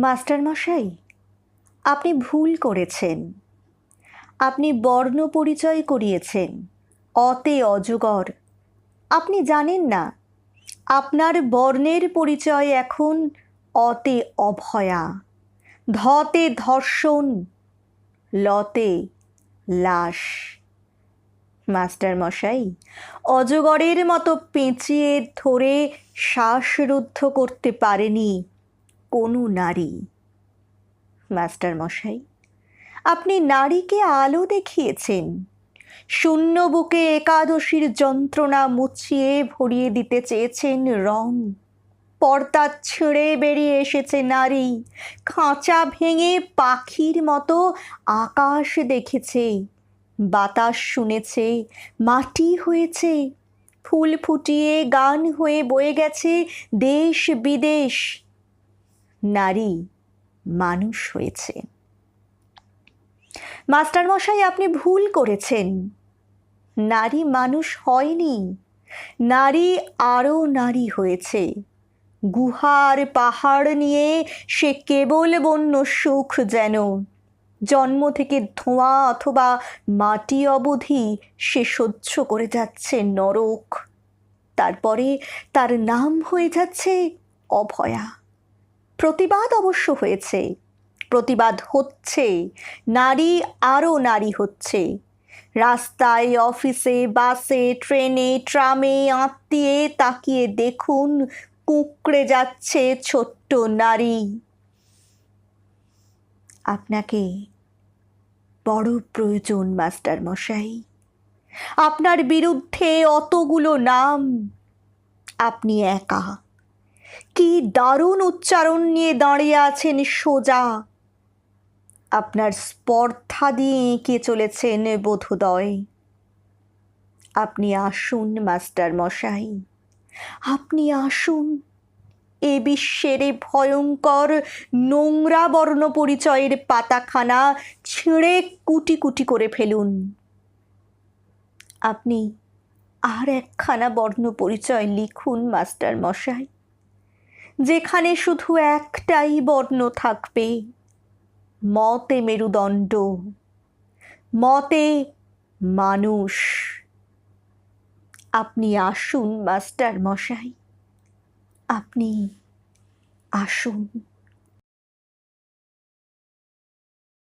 মাস্টারমশাই, আপনি ভুল করেছেন। আপনি বর্ণ পরিচয় করিয়েছেন। অতে অজগর। আপনি জানেন না, আপনার বর্ণের পরিচয় এখন অতে অভয়া। ধতে ধর্ষণ, লতে লাশ। মাস্টারমশাই, অজগরের মতো পেঁচিয়ে ধরে শ্বাসরুদ্ধ করতে পারেনি কোনো নারী। মাস্টারমশাই আপনি নারীকে আলো দেখিয়েছেন। শূন্য বুকে একাদশীর যন্ত্রণা মুছিয়ে ভরিয়ে দিতে চেয়েছেন রং। পর্দা ছিঁড়ে বেরিয়ে এসেছে নারী। খাঁচা ভেঙে পাখির মতো আকাশ দেখেছে। বাতাস শুনেছে, মাটি হয়েছে। ফুল ফুটিয়ে গান হয়ে বয়ে গেছে দেশ বিদেশ। নারী মানুষ হয়েছে। মাস্টারমশাই, আপনি ভুল করেছেন। নারী মানুষ হয়নি। নারী আরও নারী হয়েছে। গুহার পাহাড় নিয়ে সে কেবল বন্য সুখ যেন। জন্ম থেকে ধোঁয়া অথবা মাটি অবধি সে সহ্য করে যাচ্ছে নরক। তারপরে তার নাম হয়ে যাচ্ছে অভয়া। প্রতিবাদ অবশ্য হয়েছে। প্রতিবাদ হচ্ছে নারী আরও নারী হচ্ছে। রাস্তায়, অফিসে, বাসে, ট্রেনে, ট্রামে আত্মীয়ে তাকিয়ে দেখুন কুঁকড়ে যাচ্ছে ছোট্ট নারী। আপনাকে বড় প্রয়োজন, মাস্টার মশাই। আপনার বিরুদ্ধে অতগুলো নাম। আপনি একা। কি দারুণ উচ্চারণ নিয়ে দাঁড়িয়ে আছেন সোজা। আপনার স্পর্ধা দিয়ে এঁকে চলেছেন বোধোদয়। আপনি আসুন, মাস্টার মশাই। আপনি আসুন। এ বিশ্বের ভয়ঙ্কর নোংরা বর্ণ পরিচয়ের পাতাখানা ছিঁড়ে কুটি কুটি করে ফেলুন। আপনি আর একখানা বর্ণ পরিচয় লিখুন, মাস্টার মশাই। যেখানে শুধু একটাই বর্ণ থাকবে, মতে মেরুদণ্ড। মতে মানুষ। আপনি আসুন মাস্টার মশাই আপনি আসুন।